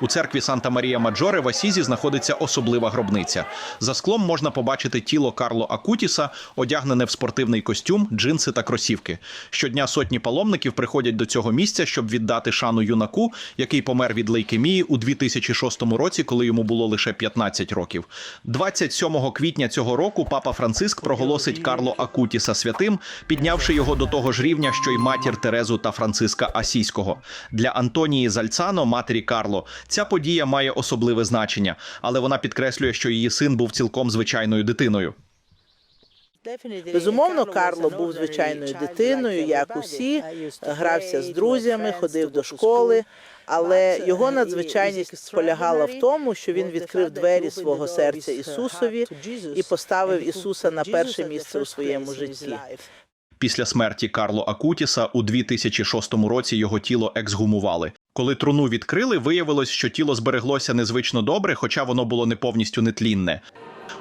У церкві Санта Марія Маджоре в Асізі знаходиться особлива гробниця. За склом можна побачити тіло Карло Акутіса, одягнене в спортивний костюм, джинси та кросівки. Щодня сотні паломників приходять до цього місця, щоб віддати шану юнаку, який помер від лейкемії у 2006 році, коли йому було лише 15 років. 27 квітня цього року папа Франциск проголосить Карло Акутіса святим, піднявши його до того ж рівня, що й матір Терезу та Франциска Асійського. Для Антонії Зальцано, матері Карло, ця подія має особливе значення, але вона підкреслює, що її син був цілком звичайною дитиною. Безумовно, Карло був звичайною дитиною, як усі, грався з друзями, ходив до школи. Але його надзвичайність полягала в тому, що він відкрив двері свого серця Ісусові і поставив Ісуса на перше місце у своєму житті. Після смерті Карло Акутіса у 2006 році його тіло ексгумували. Коли труну відкрили, виявилось, що тіло збереглося незвично добре, хоча воно було не повністю нетлінне.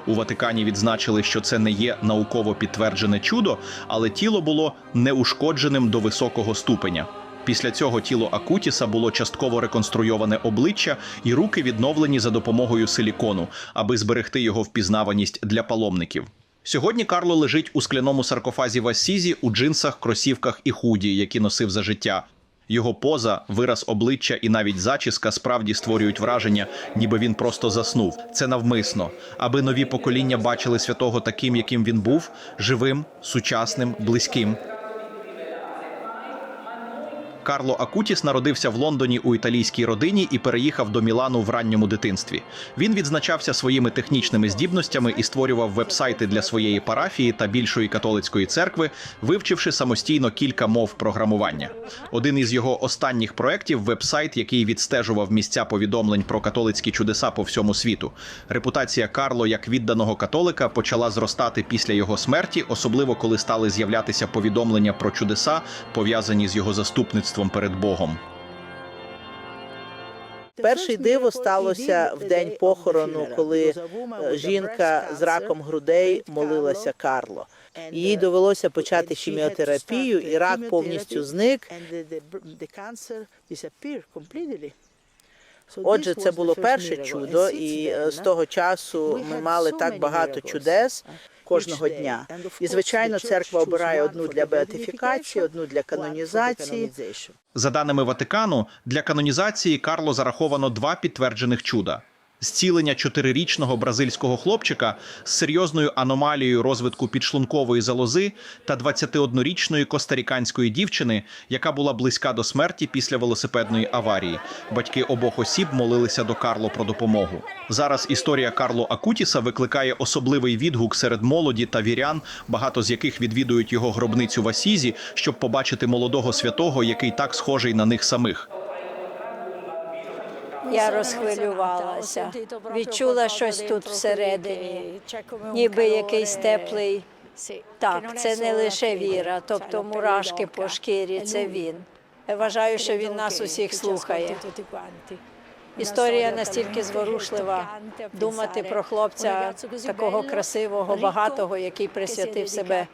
У Ватикані відзначили, що це не є науково підтверджене чудо, але тіло було неушкодженим до високого ступеня. Після цього тіло Акутіса було частково реконструйоване обличчя і руки відновлені за допомогою силікону, аби зберегти його впізнаваність для паломників. Сьогодні Карло лежить у скляному саркофазі в Ассізі у джинсах, кросівках і худі, які носив за життя. Його поза, вираз обличчя і навіть зачіска справді створюють враження, ніби він просто заснув. Це навмисно, аби нові покоління бачили святого таким, яким він був, живим, сучасним, близьким. Карло Акутіс народився в Лондоні у італійській родині і переїхав до Мілану в ранньому дитинстві. Він відзначався своїми технічними здібностями і створював вебсайти для своєї парафії та більшої католицької церкви, вивчивши самостійно кілька мов програмування. Один із його останніх проєктів – вебсайт, який відстежував місця повідомлень про католицькі чудеса по всьому світу. Репутація Карло як відданого католика почала зростати після його смерті, особливо коли стали з'являтися повідомлення про чудеса, пов'язані з його заступництвом перед Богом. Перше диво сталося в день похорону, коли е, жінка з раком грудей молилася Карло. Їй довелося почати хіміотерапію, і рак повністю зник. Отже, це було перше чудо, і е, з того часу ми мали так багато чудес кожного дня. І звичайно, церква обирає одну для беатифікації, одну для канонізації. За даними Ватикану, для канонізації Карло зараховано два підтверджених чуда. Зцілення чотирирічного бразильського хлопчика з серйозною аномалією розвитку підшлункової залози та 21-річної костаріканської дівчини, яка була близька до смерті після велосипедної аварії. Батьки обох осіб молилися до Карло про допомогу. Зараз історія Карло Акутіса викликає особливий відгук серед молоді та вірян, багато з яких відвідують його гробницю в Асізі, щоб побачити молодого святого, який так схожий на них самих. Я розхвилювалася, відчула щось тут всередині, ніби якийсь теплий. Так, це не лише віра, тобто мурашки по шкірі, це він. Я вважаю, що він нас усіх слухає. Історія настільки зворушлива. Думати про хлопця такого красивого, багатого, який присвятив себе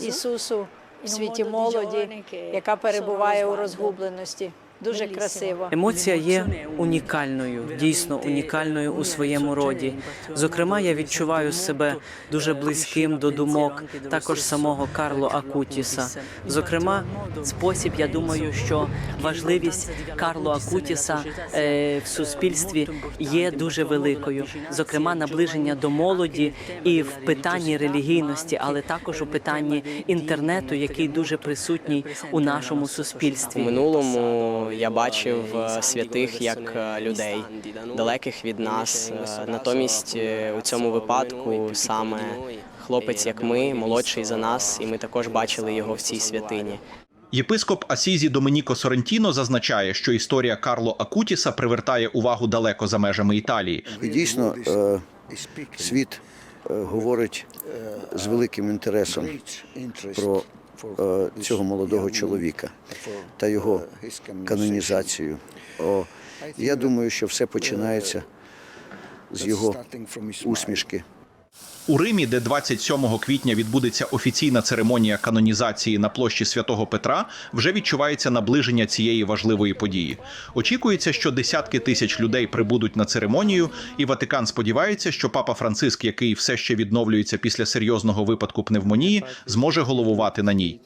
Ісусу в світі молоді, яка перебуває у розгубленості. Дуже красиво. Емоція є унікальною, дійсно унікальною у своєму роді. Зокрема, я відчуваю себе дуже близьким до думок також самого Карло Акутіса. Зокрема, спосіб, я думаю, що важливість Карло Акутіса е, в суспільстві є дуже великою. Зокрема, наближення до молоді і в питанні релігійності, але також у питанні інтернету, який дуже присутній у нашому У суспільстві. минулому я бачив е, святих як е, людей, далеких від нас. Е, Натомість у цьому випадку саме хлопець, як ми, молодший за нас, і ми також бачили його в цій святині. Єпископ Асізі Доменіко Сорентіно зазначає, що історія Карло Акутіса привертає увагу далеко за межами Італії. І дійсно світ говорить з великим інтересом про цього молодого чоловіка та його канонізацію. Я думаю, що все починається з його усмішки, У Римі, де 27 квітня відбудеться офіційна церемонія канонізації на площі Святого Петра, вже відчувається наближення цієї важливої події. Очікується, що десятки тисяч людей прибудуть на церемонію, і Ватикан сподівається, що папа Франциск, який все ще відновлюється після серйозного випадку пневмонії, зможе головувати на ній.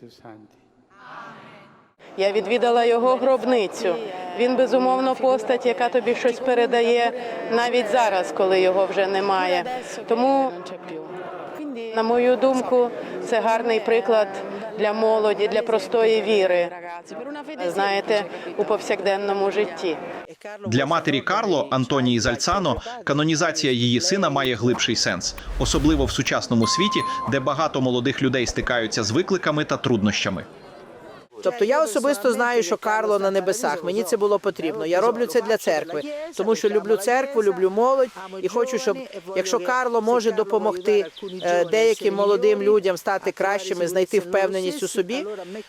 Я відвідала його гробницю. Він безумовно постать, яка тобі щось передає навіть зараз, коли його вже немає. Тому, на мою думку, це гарний приклад для молоді, для простої віри. Знаєте, у повсякденному житті. Для матері Карло Антонії Зальцано канонізація її сина має глибший сенс, особливо в сучасному світі, де багато молодих людей стикаються з викликами та труднощами. Тобто я особисто знаю, що Карло на небесах. Мені це було потрібно. Я роблю це для церкви, тому що люблю церкву, люблю молодь і хочу, щоб якщо Карло може допомогти е, деяким молодим людям стати кращими, знайти впевненість у собі,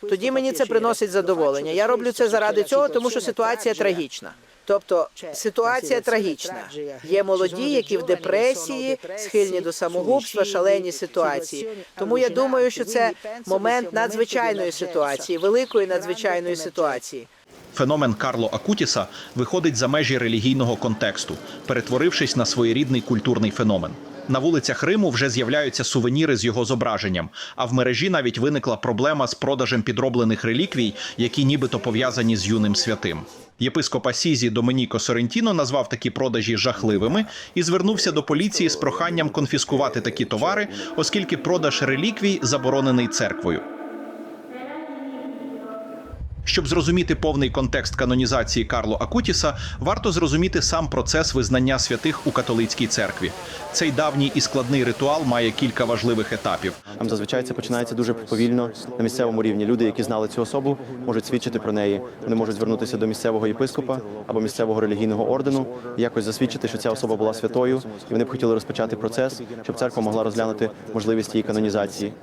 тоді мені це приносить задоволення. Я роблю це заради цього, тому що ситуація трагічна. Тобто ситуація трагічна. Є молоді, які в депресії, схильні до самогубства, шалені ситуації. Тому я думаю, що це момент надзвичайної ситуації, великої надзвичайної ситуації. Феномен Карло Акутіса виходить за межі релігійного контексту, перетворившись на своєрідний культурний феномен. На вулицях Риму вже з'являються сувеніри з його зображенням, а в мережі навіть виникла проблема з продажем підроблених реліквій, які нібито пов'язані з юним святим. Єпископ Асізі Доменіко Сорентіно назвав такі продажі жахливими і звернувся до поліції з проханням конфіскувати такі товари, оскільки продаж реліквій заборонений церквою. Щоб зрозуміти повний контекст канонізації Карло Акутіса, варто зрозуміти сам процес визнання святих у католицькій церкві. Цей давній і складний ритуал має кілька важливих етапів. Там зазвичай це починається дуже повільно на місцевому рівні. Люди, які знали цю особу, можуть свідчити про неї. Вони можуть звернутися до місцевого єпископа або місцевого релігійного ордену і якось засвідчити, що ця особа була святою, і вони б хотіли розпочати процес, щоб церква могла розглянути можливість її канонізації.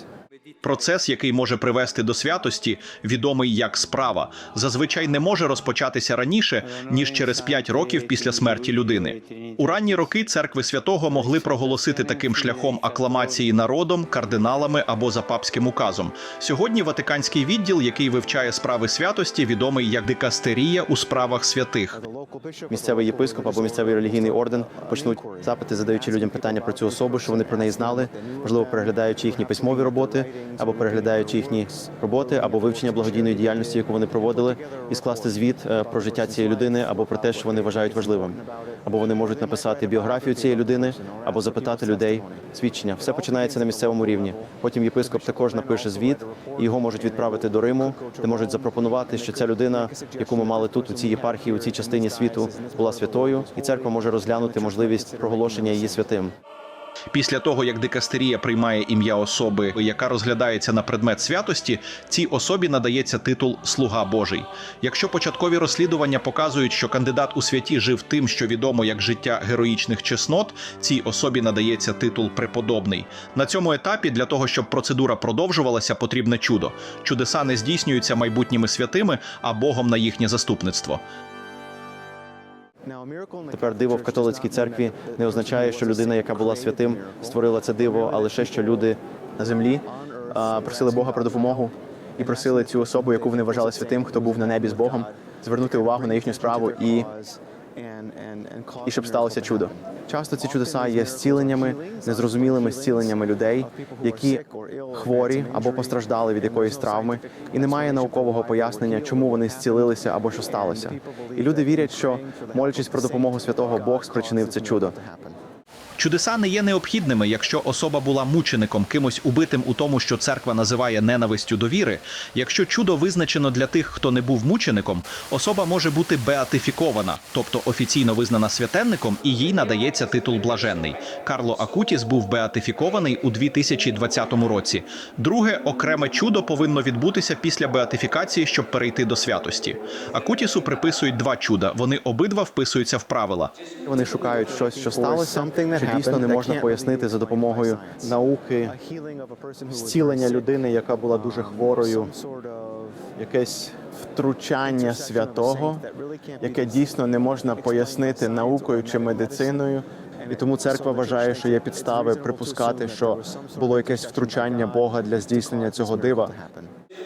Процес, який може привести до святості, відомий як справа, зазвичай не може розпочатися раніше ніж через 5 років після смерті людини. У ранні роки церкви святого могли проголосити таким шляхом акламації народом, кардиналами або за папським указом. Сьогодні Ватиканський відділ, який вивчає справи святості, відомий як дикастерія у справах святих. Місцевий єпископ або місцевий релігійний орден почнуть запити, задаючи людям питання про цю особу, що вони про неї знали, можливо, переглядаючи їхні письмові роботи, або переглядаючи їхні роботи, або вивчення благодійної діяльності, яку вони проводили, і скласти звіт е, про життя цієї людини або про те, що вони вважають важливим. Або вони можуть написати біографію цієї людини, або запитати людей свідчення. Все починається на місцевому рівні. Потім єпископ також напише звіт, і його можуть відправити до Риму, де можуть запропонувати, що ця людина, яку ми мали тут, у цій єпархії, у цій частині світу, була святою, і церква може розглянути можливість проголошення її святим. Після того, як дикастерія приймає ім'я особи, яка розглядається на предмет святості, цій особі надається титул Слуга Божий. Якщо початкові розслідування показують, що кандидат у святі жив тим, що відомо як життя героїчних чеснот, цій особі надається титул Преподобний. На цьому етапі для того, щоб процедура продовжувалася, потрібне чудо. Чудеса не здійснюються майбутніми святими, а Богом на їхнє заступництво. Тепер диво в католицькій церкві не означає, що людина, яка була святим, створила це диво, а лише що люди на землі просили Бога про допомогу і просили цю особу, яку вони вважали святим, хто був на небі з Богом, звернути увагу на їхню справу і, і щоб сталося чудо. Часто ці чудеса є зціленнями, незрозумілими зціленнями людей, які хворі або постраждали від якоїсь травми, і немає наукового пояснення, чому вони зцілилися або що сталося. І люди вірять, що молячись про допомогу святого Бог спричинив це чудо. Чудеса не є необхідними, якщо особа була мучеником, кимось убитим у тому, що церква називає ненавистю до віри. Якщо чудо визначено для тих, хто не був мучеником, особа може бути беатифікована, тобто офіційно визнана святенником, і їй надається титул блаженний. Карло Акутіс був беатифікований у 2020 році. Друге окреме чудо повинно відбутися після беатифікації, щоб перейти до святості. Акутісу приписують два чуда. Вони обидва вписуються в правила. Вони шукають щось, що сталося, що дійсно не можна пояснити за допомогою науки, зцілення людини, яка була дуже хворою, якесь втручання святого, яке дійсно не можна пояснити наукою чи медициною. І тому церква вважає, що є підстави припускати, що було якесь втручання Бога для здійснення цього дива.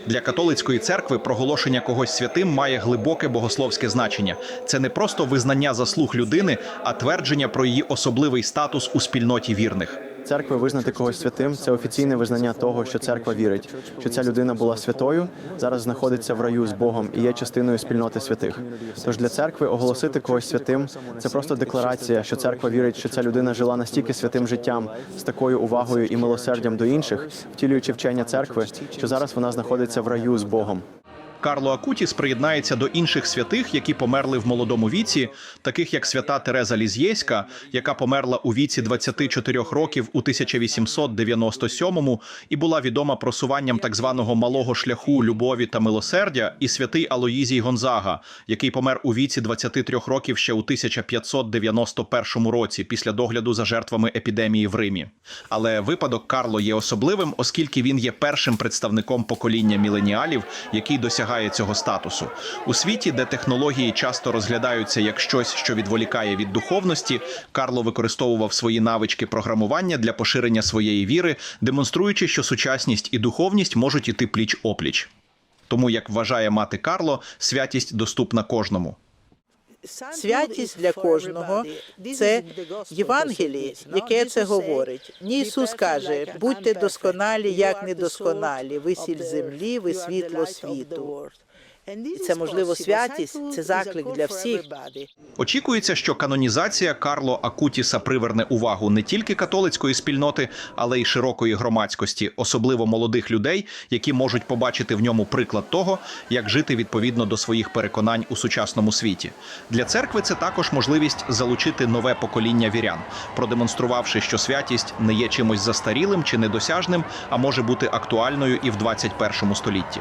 Для католицької церкви проголошення когось святим має глибоке богословське значення. Це не просто визнання заслуг людини, а твердження про її особливий статус у спільноті вірних. Церкви визнати когось святим це офіційне визнання того, що церква вірить, що ця людина була святою, зараз знаходиться в раю з Богом і є частиною спільноти святих. Тож для церкви оголосити когось святим це просто декларація, що церква вірить, що ця людина жила настільки святим життям з такою увагою і милосердям до інших, втілюючи вчення церкви, що зараз вона знаходиться в раю з Богом. Карло Акутіс приєднається до інших святих, які померли в молодому віці, таких як свята Тереза Лізєська, яка померла у віці 24 років у 1897-му і була відома просуванням так званого малого шляху любові та милосердя, і святий Алоїзій Гонзага, який помер у віці 23 років ще у 1591 році після догляду за жертвами епідемії в Римі. Але випадок Карло є особливим, оскільки він є першим представником покоління міленіалів, який досягає цього статусу у світі, де технології часто розглядаються як щось, що відволікає від духовності. Карло використовував свої навички програмування для поширення своєї віри, демонструючи, що сучасність і духовність можуть іти пліч опліч. Тому, як вважає мати Карло, святість доступна кожному. Святість для кожного це Євангеліє, яке це говорить. Ні, Ісус каже: будьте досконалі, як недосконалі. Ви сіль землі, ви світло світу. І це можливо святість, це заклик для всіх. Очікується, що канонізація Карло Акутіса приверне увагу не тільки католицької спільноти, але й широкої громадськості, особливо молодих людей, які можуть побачити в ньому приклад того, як жити відповідно до своїх переконань у сучасному світі. Для церкви це також можливість залучити нове покоління вірян, продемонструвавши, що святість не є чимось застарілим чи недосяжним, а може бути актуальною і в 21 столітті.